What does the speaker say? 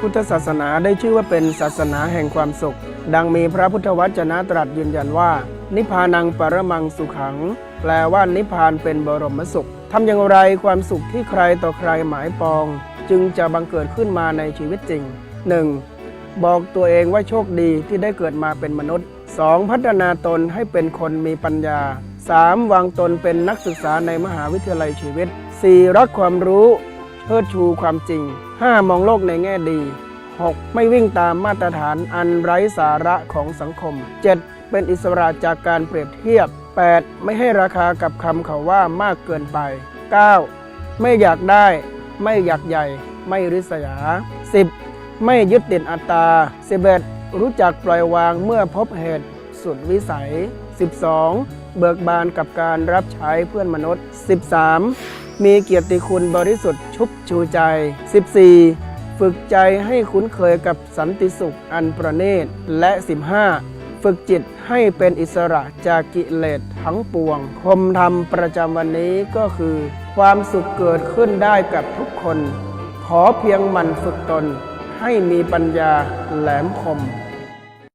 พุทธศาสนาได้ชื่อว่าเป็นศาสนาแห่งความสุข ดังมีพระพุทธวจนะตรัสยืนยันว่า นิพพานังปรมังสุขัง แปลว่านิพพานเป็นบรมสุขทำอย่างไรความสุขที่ใครต่อใครหมายปอง จึงจะบังเกิดขึ้นมาในชีวิตจริง 1. บอกตัวเองว่าโชคดีที่ได้เกิดมาเป็นมนุษย์ 2. พัฒนาตนให้เป็นคนมีปัญญา 3. วางตนเป็นนักศึกษาในมหาวิทยาลัยชีวิต 4. รักความรู้เชิดชูความจริง 5. มองโลกในแง่ดี 6. ไม่วิ่งตามมาตรฐานอันไร้สาระของสังคม 7. เป็นอิสระจากการเปรียบเทียบ 8. ไม่ให้ราคากับคำเขาว่ามากเกินไป 9. ไม่อยากได้ ไม่อยากใหญ่ ไม่ริษยา 10. ไม่ยึดติดอัตตา 11. รู้จักปล่อยวางเมื่อพบเหตุสุดวิสัย 12. เบิกบานกับการรับใช้เพื่อนมนุษย์ 13. มีเกียรติคุณบริสุทธิ์ชุบชูใจ 14. ฝึกใจให้คุ้นเคยกับสันติสุขอันประณีตและ 15. ฝึกจิตให้เป็นอิสระจากกิเลสทั้งปวง คมธรรมประจำวันนี้ก็คือ ความสุขเกิดขึ้นได้กับทุกคน ขอเพียงมันฝึกตนให้มีปัญญาแหลมคม